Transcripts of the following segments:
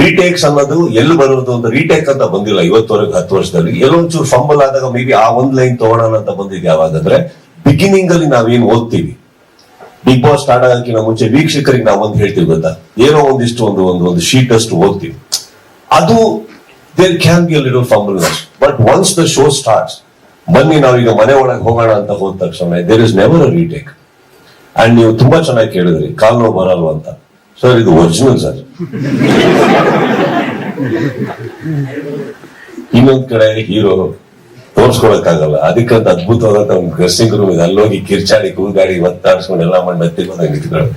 retakes ಅನ್ನೋದು ಎಲ್ಲಿ ಬರೋದು ಅಂತ ರೀಟೇಕ್ ಅಂತ ಬಂದಿಲ್ಲ ಇವತ್ತವರೆಗೆ ಹತ್ತು ವರ್ಷದಲ್ಲಿ. ಎಲ್ಲೊಂಚೂರು ಫಂಬಲ್ ಆದಾಗ ಮೇ ಬಿ ಆ ಒಂದ್ ಲೈನ್ ತಗೊಳ್ಳೋಣ ಅಂತ ಬಂದಿದೆ ಯಾವಾಗಂದ್ರೆ ಬಿಗಿನಿಂಗ್ ಅಲ್ಲಿ ನಾವೇನ್ ಓದ್ತೀವಿ. ಬಿಗ್ ಬಾಸ್ ಸ್ಟಾರ್ಟ್ ಆಗೋಕ್ಕಿಂತ ಮುಂಚೆ ವೀಕ್ಷಕರಿಗೆ ನಾವು ಒಂದು ಹೇಳ್ತೀವಿ ಗೊತ್ತಾ? ಏನೋ ಒಂದಿಷ್ಟು ಒಂದು ಒಂದು ಒಂದು ಶೀಟ್ ಅಷ್ಟು ಓದ್ತೀವಿ. ಅದು there can be little fumble but once the show start ಬನ್ನಿ ನಾವೀಗ ಮನೆ ಒಳಗೆ ಹೋಗೋಣ ಅಂತ ಹೋದ ತಕ್ಷಣ there is never a retake and ನೀವು ತುಂಬಾ ಚೆನ್ನಾಗಿ ಕೇಳಿದ್ರಿ, ಕಾಲ್ ನೋವು ಬರಲ್ವಾ ಅಂತ. ಸರ್ ಇದು ಒರಿಜಿನಲ್ ಸರ್. ಇನ್ನೊಂದ್ ಕಡೆ ಹೀರೋ ತೋರ್ಸ್ಕೊಳಕ್ಕಾಗಲ್ಲ. ಅದಕ್ಕಂತ ಅದ್ಭುತವಾದ ಒಂದು ಡ್ರೆಸ್ಸಿಂಗ್ ರೂಮ್ ಇದೆ. ಅಲ್ಲೋಗಿ ಕಿರ್ಚಾಡಿ ಕೂಗಾಡಿ ಒತ್ತಾಡ್ಸ್ಕೊಂಡು ಎಲ್ಲ ಮಾಡಿ ನಿಂತ್ಕೊಳ್ಳಿ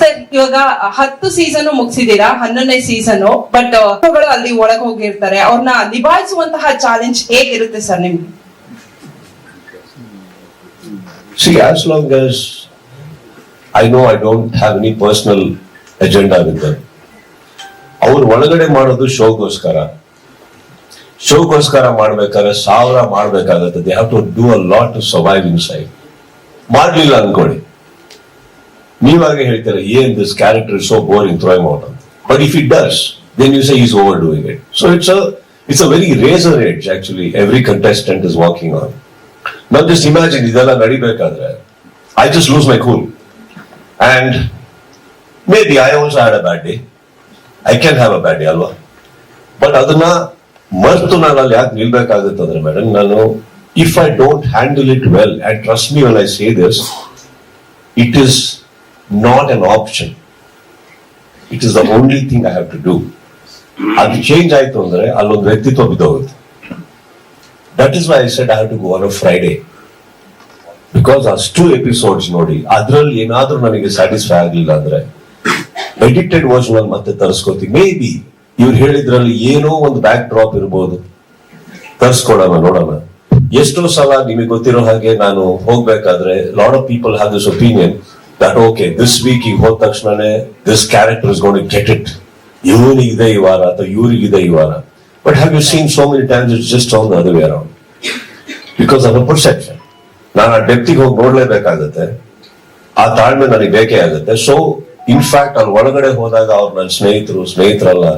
ಸರ್ ಇವಾಗ ಹತ್ತು ಸೀಸನ್ ಮುಗಿಸಿದೀರಾ ಹನ್ನೊಂದನೇ ಸೀಸನ್ ಬಟ್ ಅಲ್ಲಿ ಒಳಗ್ ಹೋಗಿರ್ತಾರೆ. ಅವ್ರನ್ನ ನಿಭಾಯಿಸುವಂತಹ ಚಾಲೆಂಜ್ ಹೇಗಿರುತ್ತೆ ಸರ್ ನಿಮ್ಗೆ? See, as long as I know I don't have any personal agenda with ಅವ್ರು ಒಳಗಡೆ ಮಾಡೋದು ಶೋಗೋಸ್ಕರ. ಶೋಗೋಸ್ಕರ ಮಾಡ್ಬೇಕಾದ್ರೆ ಸಾವಿರ ಮಾಡ್ಬೇಕಾಗತ್ತೆ. They have to do a lot to survive inside ಮಾಡ್ಲಿಲ್ಲ ಅನ್ಕೊಳ್ಳಿ. ನೀವಾಗೆ ಹೇಳ್ತಾರೆ, ಏನ್ this character so boring throw out ಅಂತ but if it does then you say is over doing it so it's a it's a very razor edge actually every contestant is walking on ನಾವ್ just imagine ಇದೆಲ್ಲ ನಡಿಬೇಕಾದ್ರೆ I just lose my cool maybe I also had a bad day I can have a bad day ಅಲ್ವಾ but ಅದನ್ನ ಮರ್ತು ನಾನು ಅಲ್ಲಿ ಯಾಕೆ ನಿಲ್ಬೇಕಾಗುತ್ತಂದ್ರೆ madam ನಾನು if I don't handle it well and trust me when I say this it is not an option it is the only thing I have to do ಅದು change ಆಯ್ತು ಅಂದ್ರೆ ಅಲ್ಲೊಂದು ವ್ಯಕ್ತಿತ್ವ ಬಿದ್ದೋಗುತ್ತೆ. That is why I said I have to go on a Friday because ಅಷ್ಟು episodes ನೋಡಿ, ಅದ್ರಲ್ಲಿ ಏನಾದ್ರೂ ನನಗೆ ಸ್ಯಾಟಿಸ್ಫೈ ಆಗ್ಲಿಲ್ಲ ಅಂದ್ರೆ ಎಡಿಟೆಡ್ ವರ್ಷನ್ ಮತ್ತೆ ತರಿಸ್ಕೋತೀನಿ ಮೇ ಬಿ ಇವ್ರು ಹೇಳಿದ್ರಲ್ಲಿ ಏನೋ ಒಂದು ಬ್ಯಾಕ್ ಡ್ರಾಪ್ ಇರ್ಬೋದು. ತರಿಸ್ಕೊಡೋಣ, ನೋಡೋಣ. ಎಷ್ಟೋ ಸಲ ನಿಮಗೆ ಗೊತ್ತಿರೋ ಹಾಗೆ ನಾನು ಹೋಗ್ಬೇಕಾದ್ರೆ lot of people have this opinion that okay this week ಈಗ ಹೋದ ತಕ್ಷಣನೇ this character is gonna get it ಇವನಿಗಿದೆ ಈ ವಾರ ಅಥವಾ ಇವ್ರಿಗಿದೆ ಈ ವಾರ. But have you seen so many times it's just on the other way around because of a perception ನಾನು ಆ ಡೆಪ್ತಿಗೆ ಹೋಗಿ ನೋಡ್ಲೇಬೇಕಾಗತ್ತೆ. ಆ ತಾಳ್ಮೆ ನನಗೆ ಬೇಕೇ ಆಗುತ್ತೆ. ಸೊ ಇನ್ಫ್ಯಾಕ್ಟ್ ಅಲ್ಲಿ ಒಳಗಡೆ ಹೋದಾಗ ಅವ್ರು ನನ್ನ ಸ್ನೇಹಿತರು, ಸ್ನೇಹಿತರಲ್ಲ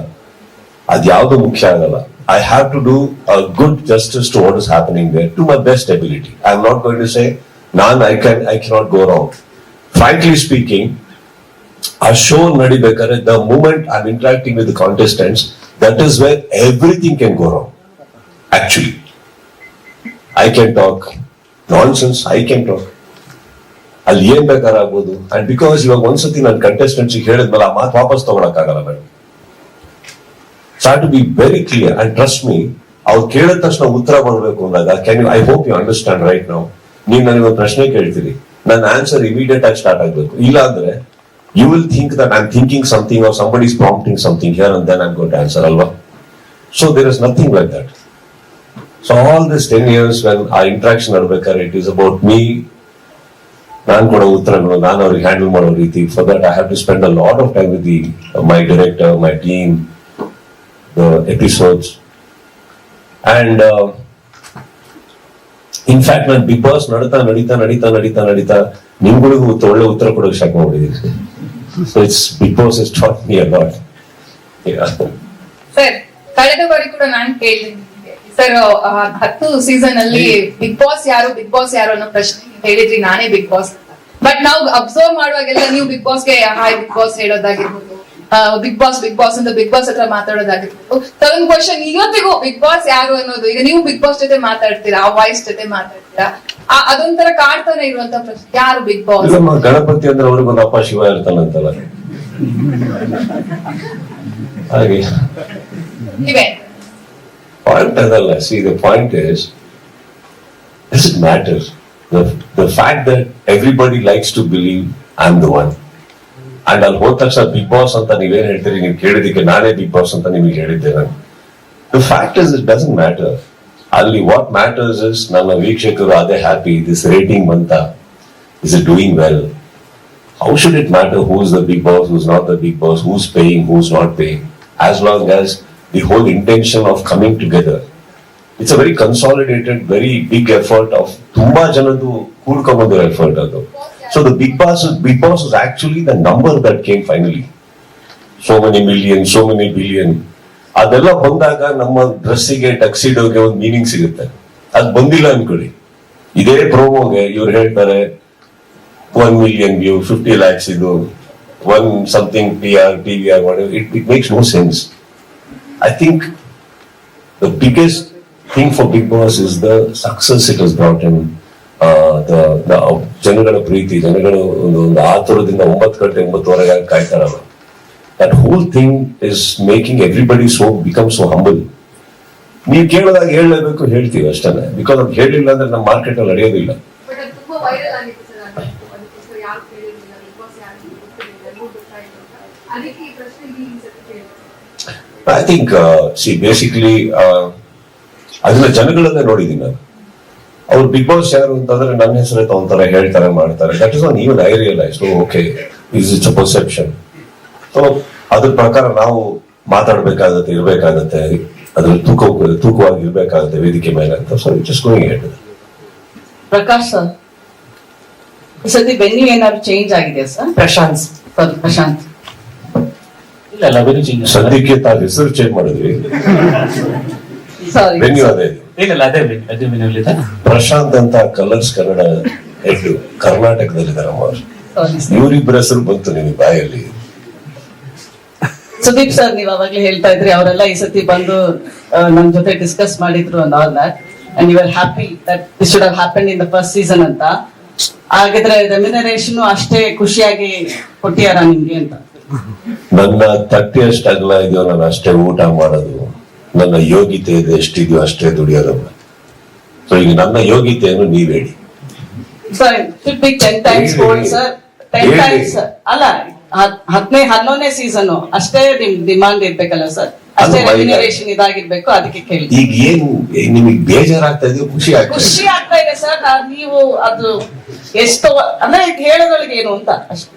ಅದ್ಯಾವುದು ಮುಖ್ಯ ಆಗಲ್ಲ. I have to do a good justice to what is happening to my best ability I am not going to say non I can I cannot go round frankly speaking ಆ show ನಡಿಬೇಕಾದ್ರೆ the moment I am interacting with contestants that is where everything can go round actually I can talk nonsense I can talk ಅಲ್ಲಿ ಏನ್ ಬೇಕಾದ್ರೆ and because ಇವಾಗ ಒಂದ್ಸತಿ ನನ್ನ contestants ಹೇಳಿದ್ಮೇಲೆ ಆ ಮಾತು ವಾಪಸ್ ತಗೊಳಕ್ಕಾಗಲ್ಲ madam so to be very clear and trust me ಅವ್ರು ಕೇಳಿದ ತಕ್ಷಣ ಉತ್ತರ ಬರಬೇಕು ಅಂದಾಗ can you I hope you understand right ನಾವು ನೀವು ನನಗೆ ಒಂದು ಪ್ರಶ್ನೆ ಕೇಳ್ತೀರಿ. ನನ್ನ ಆನ್ಸರ್ ಇಮಿಡಿಯೇಟ್ ಆಗಿ ಸ್ಟಾರ್ಟ್ ಆಗ್ಬೇಕು. ಇಲ್ಲ ಅಂದ್ರೆ you will think that I'm thinking something or somebody is prompting something here and then I'm got answer ಅಲ್ವಾ? So there is nothing like that so all this ten years when ಆ interaction ನಡ್ಬೇಕಾದ್ರೆ it is about me ನಾನು ಕೊಡೋ ಉತ್ತರಗಳು, ನಾನು ಅವ್ರಿಗೆ handle ಮಾಡೋ ರೀತಿ. For that I have to spend a lot of time with the my director my team episodes and in fact ನಾನು ಬಿಗ್ ಬಾಸ್ ನಡೀತಾ ನಡೀತಾ ನಡೀತಾ ನಡೀತಾ ನಡೀತಾ ನಿಮ್ಗಳಿಗೂ ಒಳ್ಳೆ ಉತ್ತರ ಕೊಡೋಕೆ ಸ್ಟಾರ್ಟ್ ಮಾಡಿದ್ದೀನಿ so it's Bigg Boss is taught me about ಕಳೆದ ಬಾರಿ ಕೂಡ ನಾನು ಕೇಳಿದ್ದೀನಿ ಸರ್ ಹತ್ತು ಸೀಸನ್ ಅಲ್ಲಿ ಬಿಗ್ ಬಾಸ್ ಯಾರು ಬಿಗ್ ಬಾಸ್ ಯಾರು ಅನ್ನೋ ಪ್ರಶ್ನೆ ಹೇಳಿದ್ರಿ ನಾನೇ ಬಿಗ್ ಬಾಸ್ ಬಟ್ ನಾವು ಅಬ್ಸರ್ವ್ ಮಾಡುವಾಗೆಲ್ಲ ನೀವು ಬಿಗ್ ಬಾಸ್ಗೆ ಹಾಯ್ ಬಿಗ್ ಬಾಸ್ ಹೇಳೋದಾಗಿರ್ಬೋದು. ಬಿಗ್ ಬಾಸ್ ಬಿಗ್ ಬಾಸ್ ಅಂತ ಬಿಗ್ ಬಾಸ್ ಹತ್ರ ಮಾತಾಡೋದಾಗಿರ್ಬೋದು. ತಗೊಂಡ್ ಕ್ವಶನ್ ಇವತ್ತಿಗೂ ಬಿಗ್ ಬಾಸ್ ಯಾರು ಅನ್ನೋದು ಈಗ ನೀವು ಬಿಗ್ ಬಾಸ್ ಜೊತೆ ಮಾತಾಡ್ತೀರಾ ಆ ವಾಯ್ಸ್ ಜೊತೆ ಮಾತಾಡ್ತೀರಾ? ಆ- ಅದೊಂಥರ ಕಾಡ್ತಾನೆ ಇರುವಂತ ಪ್ರಶ್ನೆ. ಯಾರು ಬಿಗ್ ಬಾಸ್ ಗಣಪತಿ ಅಂದ್ರೆ ಅವ್ರಿಗೊಂದು ಅಪ್ಪ ಶಿವ ಇರ್ತಾನಂತಲ್ಲ ಹಾಗೆ. ಪಾಯಿಂಟ್ ಅದಲ್ಲ see the point is this it matter the fact that everybody likes to believe I am the one and ಅಲ್ಲಿ ಹೋದ ತಕ್ಷಣ ಬಿಗ್ ಬಾಸ್ ಅಂತ ನೀವೇನ್ ಹೇಳ್ತೀರಿ? ನೀವು ಕೇಳಿದಕ್ಕೆ ನಾನೇ ಬಿಗ್ ಬಾಸ್ ಅಂತ ನಿಮಗೆ ಹೇಳಿದ್ದೆ ನಾನು. The fact is it doesn't matter ಅಲ್ಲಿ ವಾಟ್ ಮ್ಯಾಟರ್ಸ್ ಇಸ್ ನನ್ನ ವೀಕ್ಷಕರು ಅದೇ ಹ್ಯಾಪಿ ದಿಸ್ ರೇಟಿಂಗ್ ಬಂತ is it doing well how should it matter who's the big boss, who's not the big boss, who's paying, who's not paying, as long as the whole intention of coming together. It's a very consolidated, very big effort of ತುಂಬಾ ಜನದ್ದು ಕೂಡ್ಕೊಂಬಂದಿರೋ effort ಅದು. So the big boss, big boss is actually the number that came finally. So many million, so many billion. ಅದೆಲ್ಲ ಬಂದಾಗ ನಮ್ಮ ಡ್ರೆಸ್ಸಿಗೆ ಟಕ್ಸಿಡೋಗೆ ಒಂದು meaning ಸಿಗುತ್ತೆ. ಅದ್ ಬಂದಿಲ್ಲ ಅನ್ಕೊಳ್ಳಿ. ಇದೇ ಪ್ರೋಮೋಗೆ ಇವ್ರು ಹೇಳ್ತಾರೆ one million view fifty lakhs ಇದು one something P R T V R it it makes no sense I think the biggest thing for Bigg Boss is the success it is brought in the ಜನಗಳ ಪ್ರೀತಿ, ಜನಗಳು ಒಂದು ಆತುರದಿಂದ ಒಂಬತ್ತು ಗಂಟೆ ಒಂಬತ್ತುವರೆಗೆ ಕಾಯ್ತಾರಲ್ಲ that whole thing is making everybody so become so humble ನೀವು ಕೇಳಿದಾಗ ಹೇಳಲೇಬೇಕು, ಹೇಳ್ತೀವಿ ಅಷ್ಟೇ ಬಿಕಾಸ್ ಅದು ಹೇಳಿಲ್ಲ ಅಂದ್ರೆ ನಮ್ಮ ಮಾರ್ಕೆಟ್ ಅಲ್ಲಿ ನಡೆಯೋದಿಲ್ಲ. ಐ ಥಿಂಕ್ ಸಿ ಬೇಸಿಕ್ಲಿ ಅದನ್ನ ಜನಗಳನ್ನೇ ನೋಡಿದ್ದೀನಿ ನಾನು. ಅವ್ರು ಬಿಗ್ ಬಾಸ್ ಯಾರು ಅಂತಂದ್ರೆ ನನ್ನ ಹೆಸರೇ ತಗೊಂತಾರೆ ಹೇಳ್ತಾರೆ ಮಾಡ್ತಾರೆ. That is one even I realise okay is it's a perception so ಅದ್ರ ಪ್ರಕಾರ ನಾವು ಮಾತಾಡ್ಬೇಕಾಗತ್ತೆ ಇರ್ಬೇಕಾಗತ್ತೆ. ಅದ್ರ ತೂಕ ತೂಕವಾಗಿ ಇರ್ಬೇಕಾಗತ್ತೆ ವೇದಿಕೆ ಮೇಲೆ ಅಂತ. So it's going head Prakash sir ಈ ಸತಿ ಬೆನ್ನಿ ಏನಾದ್ರು ಚೇಂಜ್ ಆಗಿದೆಯಾ ಸರ್? ಪ್ರಶಾಂತ್. ಪ್ರಶಾಂತ್. ಸದ್ಯಕ್ಕೆ ತಾವು ಹೆಸರು ಚೇಂಜ್ ಮಾಡಿದ್ವಿ ಸಾರಿ ವೆನ್ಯೂ ಅದೇ. ಪ್ರಶಾಂತ್ ಅಂತ ಕಲರ್ಸ್ ಕನ್ನಡ ಹೆಡ್ ಕರ್ನಾಟಕದಲ್ಲಿದ್ದಾರಮ್ಮ ಇವರಿಬ್ಬರ ಹೆಸರು ಬಂತು ನಿಮಗೆ ಬಾಯಲ್ಲಿ. ಸುದೀಪ್ ಸರ್ ನೀವು ಅವಾಗ್ಲೇ ಹೇಳ್ತಾ ಇದ್ರಿ ಅವರೆಲ್ಲ ಈ ಸತಿ ಬಂದು ನಮ್ ಜೊತೆ ಡಿಸ್ಕಸ್ ಮಾಡಿದ್ರು and all that and you are happy that this should happen in the first season ಅಂತ. ಹಾಗಿದ್ರೆ ರೆಮ್ಯುನರೇಷನ್ ಅಷ್ಟೇ ಖುಷಿಯಾಗಿ ಕೊಟ್ಟಿಯಾರ ನಿಮ್ಗೆ ಅಂತ? ನನ್ನ ತಟ್ಟೆ ಅಷ್ಟು ಅಗಲ ಇದೆಯೋ ನಾನು ಅಷ್ಟೇ ಊಟ ಮಾಡೋದು. ನನ್ನ ಯೋಗ್ಯತೆ ಇದೆ ಎಷ್ಟಿದೆಯೋ ಅಷ್ಟೇ ದುಡಿಯೋದಮ್ಮ ಸೊ ಈಗ ನನ್ನ ಯೋಗ್ಯತೆಯನ್ನು ನೀವ್ ಹೇಳಿ. Sir should be ten times sir ten ಹೇಳಿ. ಟೈಮ್ಸ್ ಅಲ್ಲ ಹತ್- ಹತ್ತನೇ ಹನ್ನೊಂದನೇ ಸೀಸನ್ ಅಷ್ಟೇ ನಿಮ್ ಡಿಮಾಂಡ್ ಇರ್ಬೇಕಲ್ಲ ಸರ್ ಅಷ್ಟೇ. ರೆಮ್ಯುನರೇಷನ್ ಇದಾಗಿರ್ಬೇಕು ಅದಕ್ಕೆ ಕೇಳಿ. ಈಗ ಏನು ನಿಮಗೆ ಬೇಜಾರಾಗ್ತಾ ಇದೆಯೋ ಖುಷಿ ಆಗ್ತಾ ಇದೆ ಖುಷಿ ಆಗ್ತಾ ಇದೆ ಸರ್ ನೀವು ಅದು ಎಷ್ಟು ಅಂದ್ರೆ ಹೇಳೋದ್ರೊಳಗೆ ಏನು ಅಂತ ಅಷ್ಟೇ.